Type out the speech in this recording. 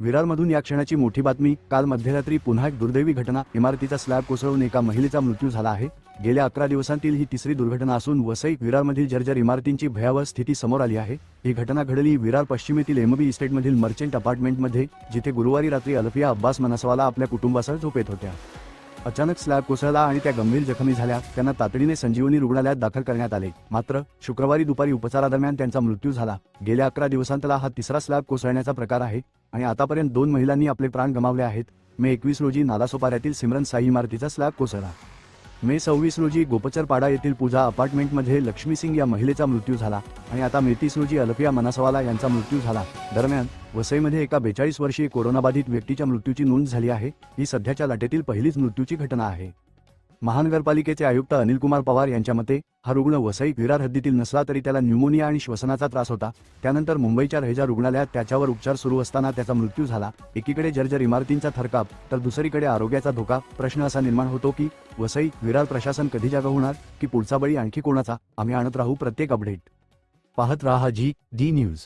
विरारमधून या क्षणाची मोठी बातमी काल मध्यरात्री पुन्हा एक दुर्दैवी घटना इमारतीचा स्लॅब कोसळून एका महिलेचा मृत्यू झाला आहे. गेल्या अकरा दिवसांतील ही तिसरी दुर्घटना असून वसई विरारमधील जर्जर इमारतींची भयावह स्थिती समोर आली आहे. ही घटना घडली विरार पश्चिमेतील एमबी इस्टेटमधील मर्चंट अपार्टमेंटमध्ये जिथे गुरुवारी रात्री अल्फिया अब्बास मनसवाला आपल्या कुटुंबासह झोपेत होत्या. अचानक स्लॅब कोसळला आणि त्या गंभीर जखमी झाल्या. त्यांना तातडीने संजीवनी रुग्णालयात दाखल करण्यात आले. मात्र शुक्रवारी दुपारी उपचारादरम्यान त्यांचा मृत्यू झाला. गेल्या अकरा दिवसांतला हा तिसरा स्लॅब कोसळण्याचा प्रकार आहे आणि आतापर्यंत दोन महिलांनी आपले प्राण गमावले आहेत. मे एकवीस रोजी नालासोपाऱ्यातील सिमरन साई इमारतीचा स्लॅब कोसळला. मे सव्वीस रोजी गोपचरपाडा येथील पूजा अपार्टमेंटमध्ये लक्ष्मी सिंग या महिलेचा मृत्यू झाला आणि आता मे तीस रोजी अल्फिया मनासवाला यांचा मृत्यू झाला. दरम्यान वसईमध्ये एका बेचाळीस वर्षीय कोरोनाबाधित व्यक्तीच्या मृत्यूची नोंद झाली आहे. ही सध्याच्या लाटेतील पहिलीच मृत्यूची घटना आहे. महानगरपालिकेचे आयुक्त अनिलकुमार पवार यांच्या मते हा रुग्ण वसई विरार हद्दीतील नसला तरी त्याला न्यूमोनिया आणि श्वसनाचा त्रास होता. त्यानंतर मुंबईच्या रहेजा रुग्णालयात त्याच्यावर उपचार सुरू असताना त्याचा मृत्यू झाला. एकीकडे जर्जर इमारतींचा थरकाप तर दुसरीकडे आरोग्याचा धोका प्रश्न असा निर्माण होतो की वसई विरार प्रशासन कधी जागा होणार की पुढचा बळी आणखी कोणाचा? आम्ही आणत राहू प्रत्येक अपडेट. पाहत राहा जी डी न्यूज.